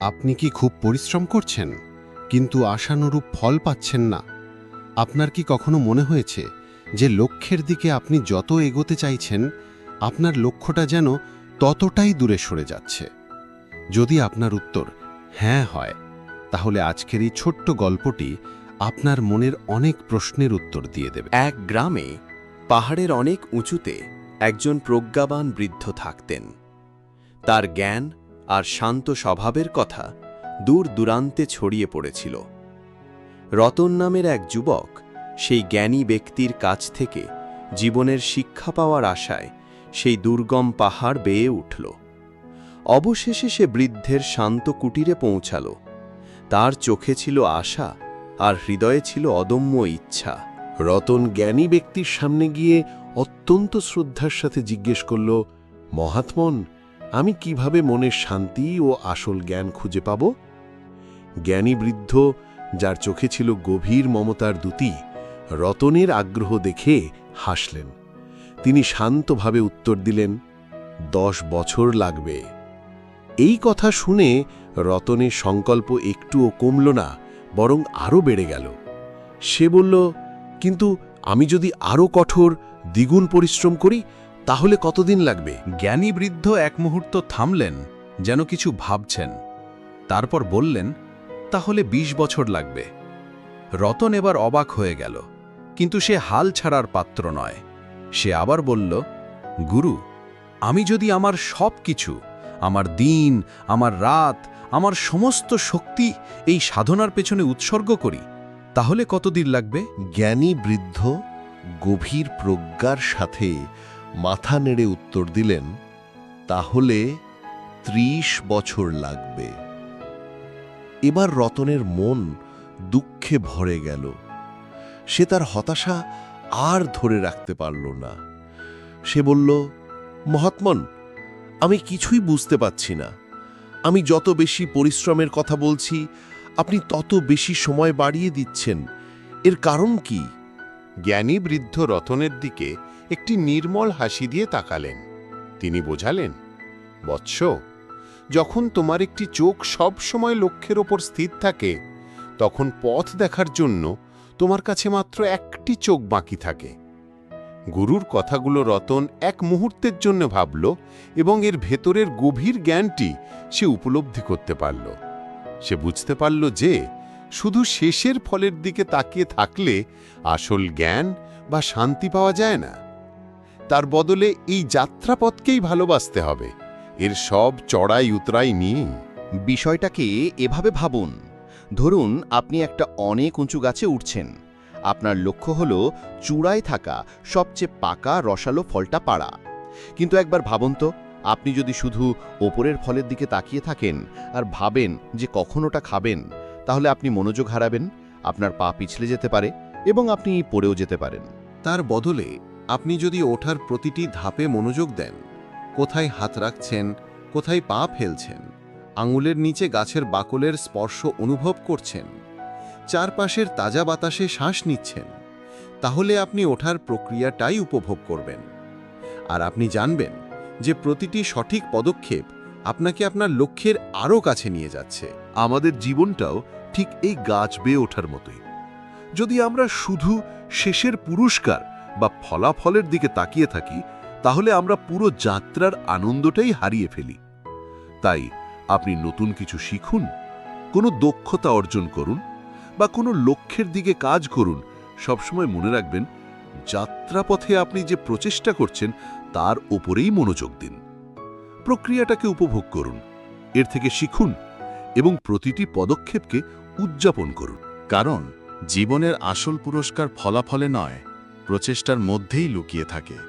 আপনি কি খুব পরিশ্রম করছেন? কিন্তু আশানুরূপ ফল পাচ্ছেন না। আপনার কি কখনো মনে হয়েছে যে লক্ষ্যের দিকে আপনি যত এগোতে চাইছেন, আপনার লক্ষ্যটা যেন ততটাই দূরে সরে যাচ্ছে? যদি আপনার উত্তর হ্যাঁ হয়, তাহলে আজকের এই ছোট্ট গল্পটি আপনার মনের অনেক প্রশ্নের উত্তর দিয়ে দেবে। এক গ্রামে, পাহাড়ের অনেক উঁচুতে একজন প্রজ্ঞাবান বৃদ্ধ থাকতেন। তার জ্ঞান আর শান্ত স্বভাবের কথা দূর দূরান্তে ছড়িয়ে পড়েছিল। রতন নামের এক যুবক সেই জ্ঞানী ব্যক্তির কাছ থেকে জীবনের শিক্ষা পাওয়ার আশায় সেই দুর্গম পাহাড় বেয়ে উঠল। অবশেষে সে বৃদ্ধের শান্ত কুটিরে পৌঁছাল। তার চোখে ছিল আশা আর হৃদয়ে ছিল অদম্য ইচ্ছা। রতন জ্ঞানী ব্যক্তির সামনে গিয়ে অত্যন্ত শ্রদ্ধার সাথে জিজ্ঞেস করল, মহাত্মন আমি কীভাবে মনের শান্তি ও আসল জ্ঞান খুঁজে পাব? জ্ঞানী বৃদ্ধ, যার চোখে ছিল গভীর মমতার দ্যুতি, রতনের আগ্রহ দেখে হাসলেন। তিনি শান্তভাবে উত্তর দিলেন, দশ বছর লাগবে। এই কথা শুনে রতনের সংকল্প একটুও কমল না, বরং আরও বেড়ে গেল। সে বলল, কিন্তু আমি যদি আরও কঠোর, দ্বিগুণ পরিশ্রম করি তাহলে কতদিন লাগবে? জ্ঞানী বৃদ্ধ এক মুহূর্ত থামলেন, যেন কিছু ভাবছেন। তারপর বললেন, তাহলে ২০ বছর লাগবে। রতন এবার অবাক হয়ে গেল, কিন্তু সে হাল ছাড়ার পাত্র নয়। সে আবার বলল, গুরু, আমি যদি আমার সব কিছু, আমার দিন, আমার রাত, আমার সমস্ত শক্তি এই সাধনার পেছনে উৎসর্গ করি, তাহলে কতদিন লাগবে? জ্ঞানী বৃদ্ধ গভীর প্রজ্ঞার সাথে মাথা নেড়ে উত্তর দিলেন, তাহলে ত্রিশ বছর লাগবে। এবার রতনের মন দুঃখে ভরে গেল। সে তার হতাশা আর ধরে রাখতে পারল না। সে বলল, মহাত্মন, আমি কিছুই বুঝতে পাচ্ছি না। আমি যত বেশি পরিশ্রমের কথা বলছি, আপনি তত বেশি সময় বাড়িয়ে দিচ্ছেন। এর কারণ কি? জ্ঞানী বৃদ্ধ রতনের দিকে একটি নির্মল হাসি দিয়ে তাকালেন। তিনি বোঝালেন, বৎস, যখন তোমার একটি চোখ সব সময় লক্ষ্যের ওপর স্থির থাকে, তখন পথ দেখার জন্য তোমার কাছে মাত্র একটি চোখ বাকি থাকে। গুরুর কথাগুলো রতন এক মুহূর্তের জন্য ভাবল এবং এর ভেতরের গভীর জ্ঞানটি সে উপলব্ধি করতে পারল। সে বুঝতে পারল যে শুধু শেষের ফলের দিকে তাকিয়ে থাকলে আসল জ্ঞান বা শান্তি পাওয়া যায় না। তার বদলে এই যাত্রাপথকেই ভালোবাসতে হবে। এর সব চড়াই উতরাই নিয়ে বিষয়টাকে এভাবে ভাবুন। ধরুন, আপনি একটা অনেক উঁচু গাছে উঠছেন। আপনার লক্ষ্য হল চূড়ায় থাকা সবচেয়ে পাকা রসালো ফলটা পাড়া। কিন্তু একবার ভাবুন তো, আপনি যদি শুধু ওপরের ফলের দিকে তাকিয়ে থাকেন আর ভাবেন যে কখন ওটা খাবেন তাহলে আপনি মনোযোগ হারাবেন আপনার পা পিছলে যেতে পারে এবং আপনি পড়েও যেতে পারেন। তার বদলে আপনি যদি ওঠার প্রতিটি ধাপে মনোযোগ দেন কোথায় হাত রাখছেন কোথায় পা ফেলছেন আঙুলের নিচে গাছের বাকলের স্পর্শ অনুভব করছেন চারপাশের তাজা বাতাসে শ্বাস নিচ্ছেন তাহলে আপনি ওঠার প্রক্রিয়াটাই উপভোগ করবেন। আর আপনি জানবেন যে প্রতিটি সঠিক পদক্ষেপ আপনাকে আপনার লক্ষ্যের আরও কাছে নিয়ে যাচ্ছে। আমাদের জীবনটাও ঠিক এই গাছ বেয়ে ওঠার মতোই। যদি আমরা শুধু শেষের পুরস্কার বা ফলাফলের দিকে তাকিয়ে থাকি, তাহলে আমরা পুরো যাত্রার আনন্দটাই হারিয়ে ফেলি। তাই আপনি নতুন কিছু শিখুন, কোনো দক্ষতা অর্জন করুন বা কোনো লক্ষ্যের দিকে কাজ করুন, সবসময় মনে রাখবেন যাত্রাপথে আপনি যে প্রচেষ্টা করছেন, তার ওপরেই মনোযোগ দিন। প্রক্রিয়াটাকে উপভোগ করুন, এর থেকে শিখুন এবং প্রতিটি পদক্ষেপকে উদযাপন করুন। কারণ জীবনের আসল পুরস্কার ফলাফলে নয় প্রচেষ্টার মধ্যেই লুকিয়ে থাকে।